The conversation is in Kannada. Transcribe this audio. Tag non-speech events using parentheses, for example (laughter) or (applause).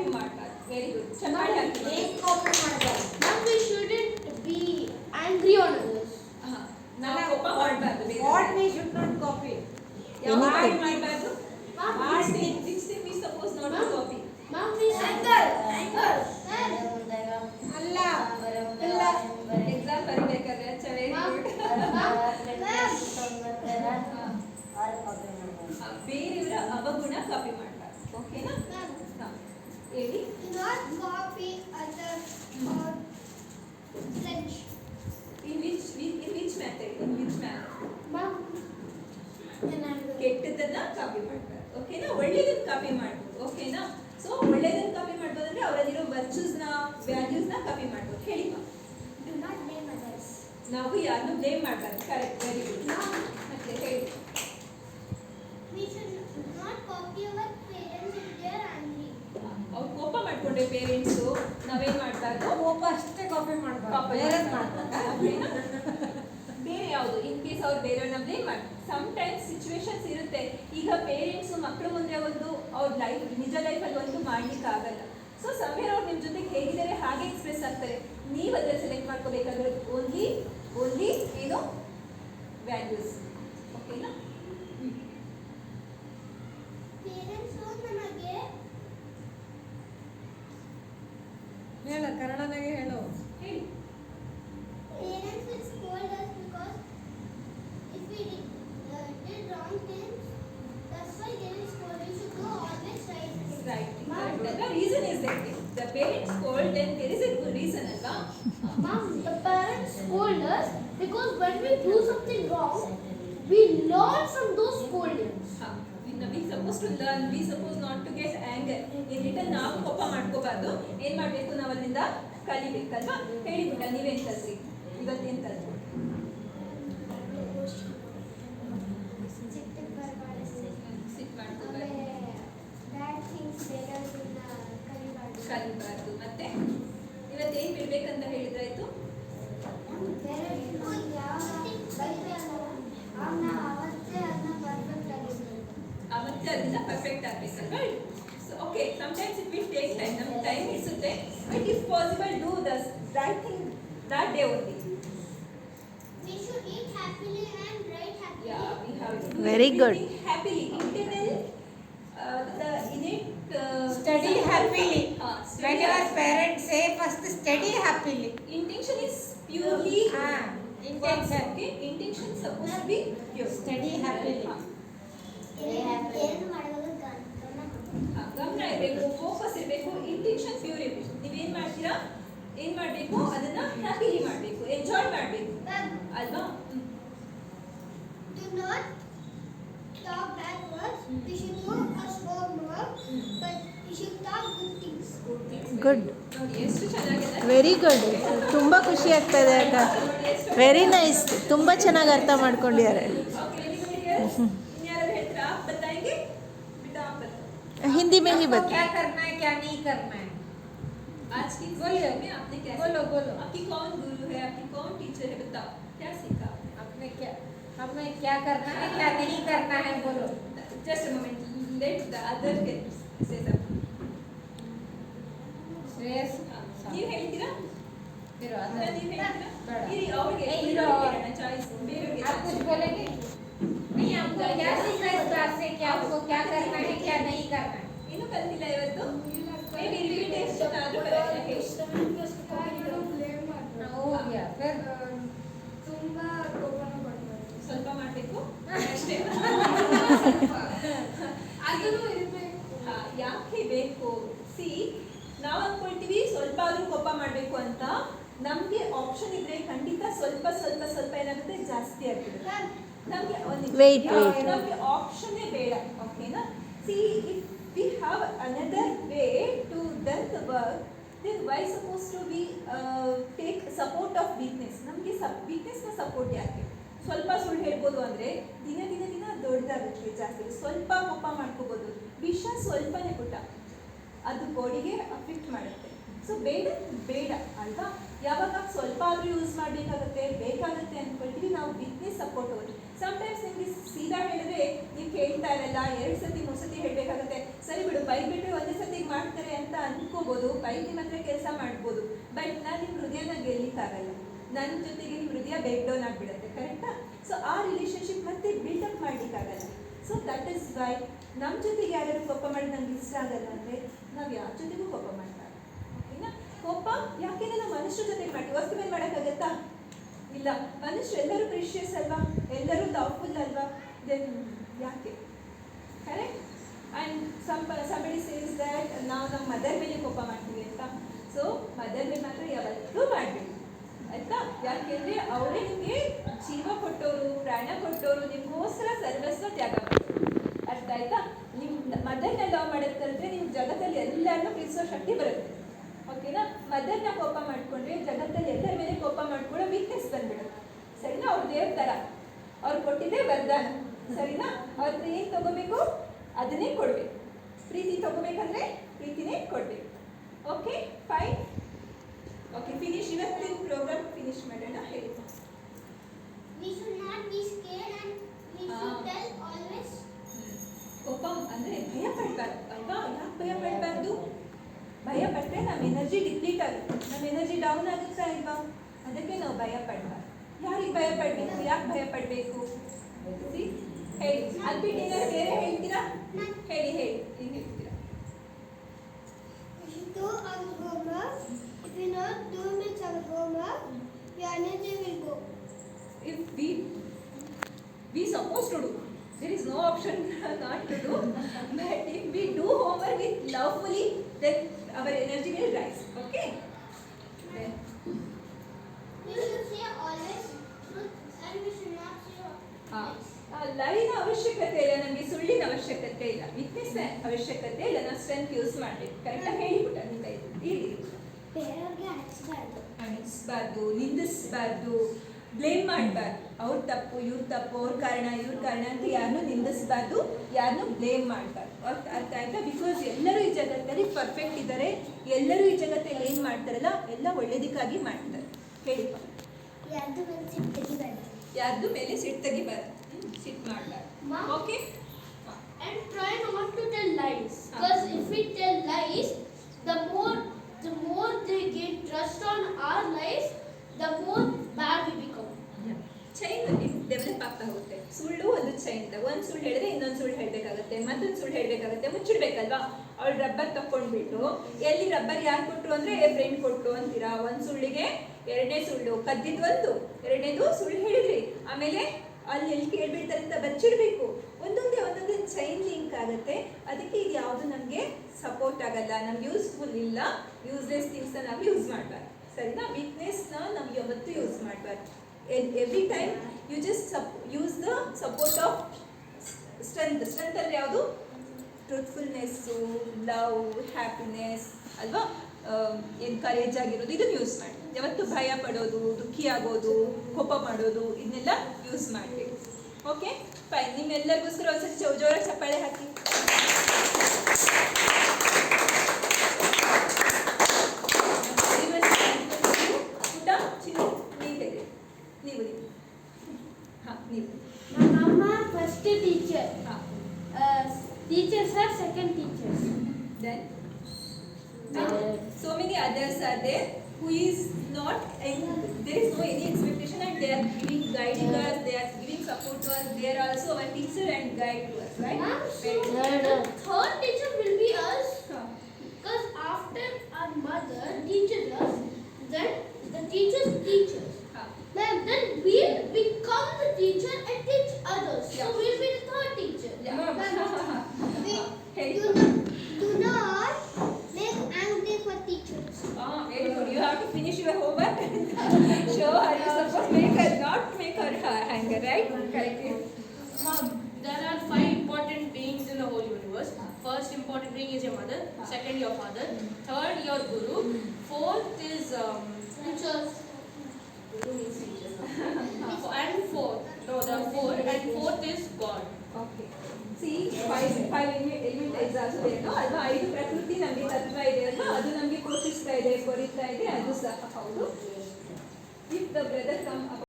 ಕಾಪಿ ಮಾಡ್ಬಾರ್ದು ವೆರಿ ಗುಡ್ ಚೆನ್ನಾಗಿ ಆಗ್ತದೆ ಕಾಪಿ ಮಾಡ್ಬಾರ್ದು Ma'am, we shouldn't be angry on others. ನಾವು ಕೋಪ ಮಾಡಬಾರ್ದು what we should not copy ಯಾವ Anything. ಮಾಡಬಾರ್ದು Ma'am, Which thing? Which thing we supposed not to copy? Ma'am, we anger. Anger. ಅಲ್ಲ ಇಲ್ಲ. Exam ಬರಿಬೇಕಾದ್ರೆ ಅಚ್ಚ ವೆರಿ Ma'am, ಗುಡ್ ma'am, ಬೇರೆಯವರ ಅವಗುಣ ಕಾಪಿ ಮಾಡಬಾರ್ದು ಓಕೆನಾ ಹಾ. ಹೇಳಿ not copy other or French. In which in which method in which method Ma'am, ಕೆಟ್ಟದನ್ನ ಕಾಪಿ ಮಾಡ್ತಾರೆ. ಓಕೆನಾ ಒಳ್ಳೇದನ್ನ ಕಾಪಿ ಮಾಡ್ಬೋದು ಓಕೆನಾ ಸೊ ಒಳ್ಳೇದನ್ನ ಕಾಪಿ ಮಾಡ್ಬೋದು ಅಂದ್ರೆ ಅವರಲ್ಲಿರೋ ವ್ಯಾಲ್ಯೂಸ್ ವ್ಯಾಲ್ಯೂಸ್ನ ಕಾಪಿ ಮಾಡ್ಬೋದು. ಹೇಳಿ ಮಾ. ಡು ನಾಟ್ ಬ್ಲೇಮ್ ಅದರ್ಸ್ ನಾವು ಯಾರನ್ನೂ ಬ್ಲೇಮ್ ಮಾಡ್ತಾರೆ ಕರೆಕ್ಟ್ ವೆರಿ ಗುಡ್ ಮತ್ತೆ ಹೇಳಿ. We should not copy our parents. ಅವ್ರು ಕೋಪ ಮಾಡ್ಕೊಂಡ್ರೆ ಪೇರೆಂಟ್ಸು ನಾವೇನ್ ಮಾಡ್ಬಾರ್ದು? ಕೋಪ ಅಷ್ಟೇ ಕಾಪಿ ಮಾಡ್ಬಾರ್ದು. ಪೇರೆಂಟ್ಸ್ ಬೇರೆ ಬೇರೆ ಯಾವುದು? ಇನ್ ಕೇಸ್ ಅವ್ರು ಬೇರೆಯವ್ರನ್ನ ಬ್ಲೇಮ್ ಮಾಡಿ ಟೈಮ್ಸ್ ಸಿಚುವೇಶನ್ಸ್ ಇರುತ್ತೆ. ಈಗ ಪೇರೆಂಟ್ಸು ಮಕ್ಕಳು ಮುಂದೆ ಒಂದು ಅವ್ರ ಲೈಫ್ ನಿಜ ಲೈಫಲ್ಲಿ ಒಂದು ಮಾಡಲಿಕ್ಕಾಗಲ್ಲ. ಸೊ ಸಮೀರ್ ಅವ್ರು ನಿಮ್ಮ ಜೊತೆಗೆ ಹೇಗಿದ್ದಾರೆ ಹಾಗೆ ಎಕ್ಸ್ಪ್ರೆಸ್ ಆಗ್ತಾರೆ. ನೀವು ಅದ್ರ ಸೆಲೆಕ್ಟ್ ಮಾಡ್ಕೋಬೇಕಾದ್ರೆ ಓನ್ಲಿ ಓನ್ಲಿ ಏನು? ವ್ಯಾಲ್ಯೂಸ್ ಓಕೆನಾ ಹೇಳ ಕನ್ನಡನಾಗೆ ಹೇಳು ಹೇಳಿ Parents will scold us because if we did, uh, did wrong things, that's why they will scold. You should do always right. things. Right. The reason is that if the scold, then there is a good reason, ಅಲ್ವಾ? Mom, the parents scold us because when we do something wrong, we learn from those scoldings. we supposed to learn, we supposed not to get anger. In return ನಾವು ಕೋಪ ಮಾಡ್ಕೋಬಾರ್ದು. ಏನು ಮಾಡಬೇಕು ನಾವು ಅಲ್ಲಿಂದ ಕಲಿಬೇಕಲ್ವಾ? ಹೇಳಿ ಪುಟ್ಟ ನೀವೇನ್ ಕಲ್ತ್ರಿ? ಅದನ್ನ perfect ಆಗ್ಬೇಕಲ್ವಾ? So, okay, sometimes it will take time. ನಮ್ಗೆ time ಹಿಡಿಸುತ್ತೆ. But if possible, do the right thing that day only. We should eat happily and write happily. Yeah, we have to do Very good. everything happily. Internal, uh, the innate. Uh, Study happily. Uh, study when your happily. parents say first study happily Intention is purely. ah intention Okay, intention supposed to be pure. Study happily. ಹಾ. ಗಮನ ಇರಬೇಕು ಫೋಕಸ್ ಇರಬೇಕು ಇಂಟೆನ್ಷನ್ ಪ್ಯೂರ್ ಇರಬೇಕು. ನೀವೇನ್ ಮಾಡ್ತೀರಾ? ಏನ್ ಮಾಡ್ಬೇಕು? ಅದನ್ನ ಹ್ಯಾಪಿಲಿ ಮಾಡ್ಬೇಕು ಎಂಜಾಯ್ ಮಾಡ್ಬೇಕು. ಅಲ್ವಾ? talk bad words. We should know our strong words, but we should talk good things. Good ನೋಡಿ ಎಷ್ಟು ವೆರಿ ಗುಡ್ ತುಂಬ ಖುಷಿ ಆಗ್ತಾ ಇದೆ ಅಕ್ಕ. ವೆರಿ ನೈಸ್ ತುಂಬ ಚೆನ್ನಾಗಿ ಅರ್ಥ ಮಾಡ್ಕೊಂಡಿದ್ದಾರೆ. हिंदी में ही बता क्या करना है क्या नहीं करना है? आज की बोलिए आपने क्या बोलो बोलो। आपकी कौन गुरु है आपकी कौन टीचर है बताओ क्या सीखा आपने? क्या हमें क्या करना है क्या नहीं करना है बोलो। Just moment let the other से सब ये है इंदिरा। फिर अदर ये और ये और आप कुछ बोलेंगे? नहीं आपको तो क्या सीखा इस बात से? क्या आपको क्या करना है? ಬಂದಿಲ್ಲ ಇವತ್ತು? ಇನ್ವಿಟೇಷನ್ ಆದ್ರೂ ತುಂಬಾ ಕೋಪನ ಮಾಡ್ತಾರೆ ಸ್ವಲ್ಪ ಮಾಡಬೇಕು? ಅಷ್ಟೇ. (laughs) (laughs) ಅದನ್ನು ಯಾಕೆ ಬೇಕು? ಸಿ ನಾವು ಅನ್ಕೊಳ್ತೀವಿ ಸ್ವಲ್ಪ ಆದ್ರೂ ಕೋಪ ಮಾಡಬೇಕು ಅಂತ. ನಮಗೆ ಆಪ್ಷನ್ ಇದ್ರೆ ಖಂಡಿತ ಸ್ವಲ್ಪ ಸ್ವಲ್ಪ ಸ್ವಲ್ಪ ಏನಾಗುತ್ತೆ? ಜಾಸ್ತಿ ಆಗ್ತದೆ ನಮಗೆ ಒಂದು ನಮಗೆ ಆಪ್ಷನ್ನೇ ಬೇಡ. ಓಕೆನಾ see we another another way to the work, then why why suppose to uh, take support of weakness ನಮಗೆ ಸಪ್ ವೀಕ್ನೆಸ್ನ ಸಪೋರ್ಟ್ ಯಾಕೆ? ಸ್ವಲ್ಪ ಸುಳ್ಳು ಹೇಳ್ಬೋದು ಅಂದರೆ ದಿನ ದಿನ ದಿನ ದೊಡ್ಡದಾಗುತ್ತೆ ಜಾಸ್ತಿ. ಸ್ವಲ್ಪ ಕೋಪ ಮಾಡ್ಕೋಬೋದು. ವಿಷ ಸ್ವಲ್ಪನೇ ಪುಟ್ಟ ಅದು ಬಾಡಿಗೆ ಅಫೆಕ್ಟ್ ಮಾಡುತ್ತೆ. ಸೊ ಬೇಡ ಬೇಡ ಅಲ್ವಾ? ಯಾವಾಗ ಸ್ವಲ್ಪ ಆದರೂ ಯೂಸ್ ಮಾಡಬೇಕಾಗತ್ತೆ ಬೇಕಾಗುತ್ತೆ ಅಂದ್ಕೊಳ್ತೀವಿ ನಾವು ವೀಕ್ನೆಸ್ ಸಪೋರ್ಟ್ ಹೋಗಿ ಸಮ್ಟೈಮ್ಸ್ ನಿಮಗೆ ಸೀದಾ ಹೇಳಿದ್ರೆ ನೀವು ಕೇಳ್ತಾ ಇರಲ್ಲ ಎರಡು ಸತಿ ಮೂರು ಸತಿ ಹೇಳಬೇಕಾಗುತ್ತೆ. ಬೈದ್ಬಿಟ್ರೆ ಒಂದೇ ಸತಿ ಮಾಡ್ತಾರೆ ಅಂತ ಅನ್ಕೋಬೋದು ನಿಮ್ಮ ಮಾತ್ರ ಕೆಲಸ ಮಾಡ್ಬೋದು, ಬಟ್ ನಾನು ನಿಮ್ಮ ಹೃದಯನ ಗೆಲ್ಲಿಕ್ಕಾಗಲ್ಲ ನನ್ನ ಜೊತೆಗೆ ನಿಮ್ಮ ಹೃದಯ ಬ್ರೇಕ್ ಡೌನ್ ಆಗಿಬಿಡುತ್ತೆ ಕರೆಕ್ಟಾ ಸೊ ಆ ರಿಲೇಶನ್ಶಿಪ್ ಮತ್ತೆ ಬಿಲ್ಡಪ್ ಮಾಡ್ಲಿಕ್ಕಾಗಲ್ಲ. ಸೊ ದಟ್ ಇಸ್ ವೈ ನಮ್ಮ ಜೊತೆಗೆ ಯಾರ್ಯಾರು ಕೋಪ ಮಾಡಿ ನಂಗೆ ಇಷ್ಟ ಆಗಲ್ಲ ಅಂದರೆ ನಾವು ಯಾರ ಜೊತೆಗೂ ಕೋಪ ಮಾಡ್ತಾರೆ ಓಕೆನಾ? ಕೋಪ ಯಾಕೆಂದ್ರೆ ನಾವು ಮನುಷ್ಯರ ಜೊತೆ ಮಾಡಿ ವಸ್ತು ಮೇಲೆ ಮಾಡೋಕ್ಕಾಗತ್ತಾ? ಇಲ್ಲ. ಮನುಷ್ಯರು ಎಲ್ಲರೂ ಪ್ರಿಷಿಯಸ್ ಅಲ್ವಾ? ಎಲ್ಲರೂ ಥಾಟ್ಫುಲ್ ಅಲ್ವಾ? ದೆನ್ ಯಾಕೆ? Correct and some somebody says that ನಾವು ನಮ್ಮ ಮದರ್ ಮೇಲೆ ಕೋಪ ಮಾಡ್ತೀವಿ ಅಂತ ಸೊ ಮದರ್ ಮೇಲೆ ಮಾತ್ರ ಯಾವತ್ತೂ ಮಾಡಬೇಡಿ. ಆಯ್ತಾ? ಯಾಕೆಂದರೆ ಅವರೇ ನಿಮಗೆ ಜೀವ ಕೊಟ್ಟವರು ಪ್ರಾಣ ಕೊಟ್ಟವರು ನಿಮಗೋಸ್ಕರ ಸರ್ವಸ್ವ ತ್ಯಾಗ ಮಾಡಿದ್ರು ಅರ್ಥ ಆಯ್ತಾ? ನಿಮ್ಮ ಮದರ್ನ ಲವ್ ಮಾಡೋದು ಕಲಿತ್ರೆ ನಿಮ್ಮ ಜಗತ್ತಲ್ಲಿ ಎಲ್ಲರನ್ನೂ ಪ್ರೀತಿಸೋ ಶಕ್ತಿ ಬರುತ್ತೆ. ಓಕೆನಾ ಮದರ್ನ ಕೋಪ ಮಾಡ್ಕೊಂಡ್ರೆ ಜಗತ್ತಲ್ಲಿ ಎಲ್ಲರ ಮೇಲೆ ಕೋಪ ಮಾಡ್ಕೊಳ್ಳೋ ವೀಕ್ನೆಸ್ ಬಂದ್ಬಿಡುತ್ತೆ. ಸರಿನಾ? ಅವ್ರ ದೇವ್ರ ಥರ ಅವ್ರು ಕೊಟ್ಟಿದ್ದೇ ವರದಾನ. ಸರಿನಾ? ಅವ್ರದ್ದು ಏನು ತಗೋಬೇಕು? ಅದನ್ನೇ ಕೊಡಬೇಕು ಪ್ರೀತಿ ತಗೋಬೇಕಂದ್ರೆ ಪ್ರೀತಿನೇ ಕೊಡಬೇಕು ಓಕೆ ಫೈನ್ ಓಕೆ ಫಿನಿಶ್ ಇವತ್ತಿನ ಪ್ರೋಗ್ರಾಮ್ ಫಿನಿಶ್ ಮಾಡೋಣ ಹೇಳಿ We should not be scared and we Ah. should tell always. ಕೋಪ ಅಂದರೆ ಭಯ ಪಡಬಾರ್ದು ಅಲ್ವಾ ಯಾಕೆ ಭಯ ಪಡಬಾರ್ದು ಭಯ ಪಟ್ಟರೆ ನಮ್ಮ ಎನರ್ಜಿ ಡಿಪ್ಲೀಟ್ ಆಗುತ್ತೆ ನಮ್ಮ ಎನರ್ಜಿ ಡೌನ್ ಆಗುತ್ತಾ ಇಲ್ವಾ ಅದಕ್ಕೆ ನಾವು ಭಯ ಪಡಬಾರ್ದು ಯಾರಿಗೆ ಭಯ ಪಡಬೇಕು ಯಾಕೆ ಭಯ ಪಡಬೇಕು ಹೇಳಿ ಅದು ಬಿಟ್ಟು ಏನಾದ್ರು ಬೇರೆ ಹೇಳ್ತೀರಾ ಹೇಳಿ ಹೇಳಿ ಏನು ಹೇಳ್ತೀರಾ We should do our homework. If we not do much our homework, your energy will go. if we we supposed to do there is no option not to do but if we do homework with lovefully then our energy will rise okay? Then. We should say always truth and we should not say ಲೈನ ಅವಶ್ಯಕತೆ ಇಲ್ಲ ನಮಗೆ ಸುಳ್ಳಿನ ಅವಶ್ಯಕತೆ ಇಲ್ಲ. ವಿಟ್ನೆಸ್ ಅವಶ್ಯಕತೆ ಇಲ್ಲ ನಾವು ಸ್ಟ್ರೆಂತ್ ಯೂಸ್ ಮಾಡಬೇಕು. ಕರೆಕ್ಟಾಗಿ ಹೇಳಿಬಿಟ್ಟ ನಿಮ್ಮ ಬೇರೆಯವ್ರಿಗೆ ಹಚ್ಚಬಾರ್ದು ಅಣಿಸ್ಬಾರ್ದು ನಿಂದಿಸ್ಬಾರ್ದು ಬ್ಲೇಮ್ ಮಾಡಬಾರ್ದು. ಅವ್ರ ತಪ್ಪು ಇವ್ರ ತಪ್ಪು ಅವ್ರ ಕಾರಣ ಇವ್ರ ಕಾರಣ ಅಂತ ಯಾರನ್ನೂ ನಿಂದಿಸ್ಬಾರ್ದು ಯಾರನ್ನೂ ಬ್ಲೇಮ್ ಮಾಡಬಾರ್ದು. ಅರ್ಥ ಆಯ್ತಾ? ಬಿಕಾಸ್ ಎಲ್ಲರೂ ಈ ಜಗತ್ತಲ್ಲಿ ಪರ್ಫೆಕ್ಟ್ ಇದ್ದಾರೆ. ಎಲ್ಲರೂ ಈ ಜಗತ್ತಲ್ಲಿ ಏನು ಮಾಡ್ತಾರಲ್ಲ ಎಲ್ಲ ಒಳ್ಳೇದಕ್ಕಾಗಿ ಮಾಡ್ತಾರೆ. ಹೇಳಿಪ್ಪ ಯಾರ್ದು ಮನಸ್ಸಿಗೆ ತೆಗಿಬಾರ್ದು? ಯಾರ್ದು ಮೇಲೆ ಸಿಟ್ಟು ತೆಗಿಬಾರ್ದು? ಸಿಟ್ಟು ಮಾಡಬಾರ್ದು. Okay and try not to tell lies. Because because if tell tell the the more the more they trust on on our the the more bad we become. Chain develop ಆಗ್ತಾ ಹೋಗುತ್ತೆ. ಸುಳ್ಳು ಒಂದು ಚೈನ್ ಒಂದು ಸುಳ್ಳು ಹೇಳಿದ್ರೆ ಇನ್ನೊಂದು ಸುಳ್ಳು ಹೇಳಬೇಕಾಗುತ್ತೆ, ಮತ್ತೊಂದು ಸುಳ್ಳು ಹೇಳಬೇಕಾಗುತ್ತೆ, ಮುಚ್ಚಿಡ್ಬೇಕಲ್ವಾ? ಅವಳು ರಬ್ಬರ್ ತಕೊಂಡ್ಬಿಟ್ಟು ಎಲ್ಲಿ ರಬ್ಬರ್ ಯಾರು ಕೊಟ್ಟರು ಅಂದ್ರೆ ಫ್ರೆಂಡ್ ಕೊಟ್ಟರು ಅಂತೀರಾ? ಒಂದು ಸುಳ್ಳಿಗೆ ಎರಡನೇ ಸುಳ್ಳು ಕದ್ದಿದ್ದು ಒಂದು ಎರಡನೇದು ಸುಳ್ಳು ಹೇಳಿದ್ರಿ. ಆಮೇಲೆ ಅಲ್ಲಿ ಎಲ್ಲಿ ಕೇಳ್ಬಿಡ್ತಾರೆ ಅಂತ ಬಚ್ಚಿಡ್ಬೇಕು. ಒಂದೊಂದೇ ಒಂದೊಂದೇ ಚೈನ್ ಲಿಂಕ್ ಆಗುತ್ತೆ. ಅದಕ್ಕೆ ಇದು ಯಾವುದು ನಮಗೆ ಸಪೋರ್ಟ್ ಆಗಲ್ಲ. ನಮ್ಗೆ ಯೂಸ್ಫುಲ್ ಇಲ್ಲ. ಯೂಸ್ಲೆಸ್ ಥಿಂಗ್ಸ್ನ ನಾವು ಯೂಸ್ ಮಾಡ್ಬಾರ್ದು. ಸರಿನಾ? ವೀಕ್ನೆಸ್ನ ನಮ್ಗೆ ಯಾವತ್ತೂ ಯೂಸ್ ಮಾಡಬಾರ್ದು. ಎವ್ರಿ ಟೈಮ್ ಯು ಜಸ್ಟ್ ಸಪ್ use the support of strength ಅಂದರೆ ಯಾವುದು? ಟ್ರೂತ್ಫುಲ್ನೆಸ್ಸು ಲವ್ ಹ್ಯಾಪಿನೆಸ್ ಅಲ್ವಾ? ಏನು ಕರೇಜ್ ಆಗಿರೋದು, ಇದನ್ನು ಯೂಸ್ ಮಾಡಿ. ಯಾವತ್ತು ಭಯ ಪಡೋದು, ದುಃಖಿ ಆಗೋದು, ಕೋಪ ಮಾಡೋದು, ಇದನ್ನೆಲ್ಲ ಯೂಸ್ ಮಾಡಿ. ಓಕೆ ಫೈನ್ ನಿಮ್ಮೆಲ್ಲರಿಗೋಸ್ಕರ ಜೋ ಜೋರ ಚಪ್ಪಾಳೆ ಹಾಕಿ. ನೀವು ನೀವು ಹಾಂ ನೀವು first teacher. ಹಾಂ uh, teachers are second teachers. Then, and so many others are there who is not, there is no any expectation and they are giving, guiding us, they are giving support to us, they are also our teacher and guide to us, right? Ma'am, so Very good. the third teacher is your mother. Second, your father. Third, your guru. Fourth is um, Teachers. guru means teacher. (laughs) and fourth, no, the fourth and fourth is God. Okay see five five element is also there no ಅಲ್ವಾ ಐದು ಪ್ರಕೃತಿ ನಮಗೆ ತತ್ವ ಇದೆ ಅಲ್ವಾ ಅದು ನಮಗೆ ಪೋಷಿಸ್ತಾ ಇದೆ ಕೊರಿತಾ ಇದೆ ಅದು ಸಹ ಹೌದು ಇಫ್ ದ ಬ್ರದರ್ ಕಮ್